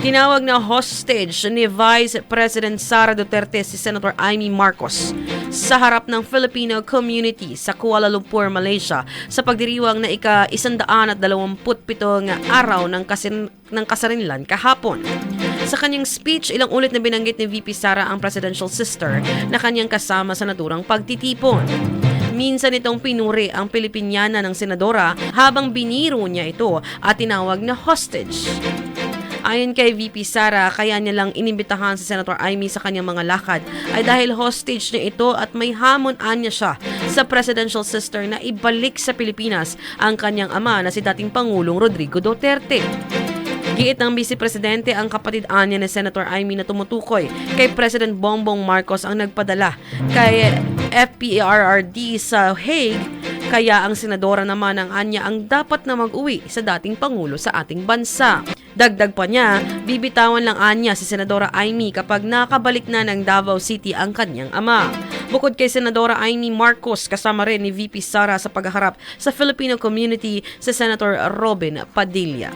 Tinawag na hostage ni Vice President Sara Duterte si Senator Amy Marcos sa harap ng Filipino community sa Kuala Lumpur, Malaysia sa pagdiriwang na ika-127 araw ng, kasin ng kasarinlan kahapon. Sa kanyang speech, ilang ulit na binanggit ni VP Sara ang presidential sister na kanyang kasama sa naturang pagtitipon. Minsan itong pinuri ang Pilipinyana ng senadora habang biniro niya ito at tinawag na hostage. Ayon kay VP Sara, kaya niya lang inimbitahan si Senator Amy sa kanyang mga lakad ay dahil hostage niya ito at may hamon anya siya sa presidential sister na ibalik sa Pilipinas ang kanyang ama na si dating Pangulong Rodrigo Duterte. Giit ng Vice Presidente ang kapatid anya ni Senator Amy na tumutukoy kay President Bongbong Marcos ang nagpadala kay FPRRD sa Hague kaya ang senadora naman ang anya ang dapat na mag-uwi sa dating Pangulo sa ating bansa. Dagdag pa niya, bibitawan lang anya si Senadora Amy kapag nakabalik na ng Davao City ang kanyang ama. Bukod kay Senadora Amy Marcos, kasama rin ni VP Sara sa paghaharap sa Filipino community sa Senator Robin Padilla.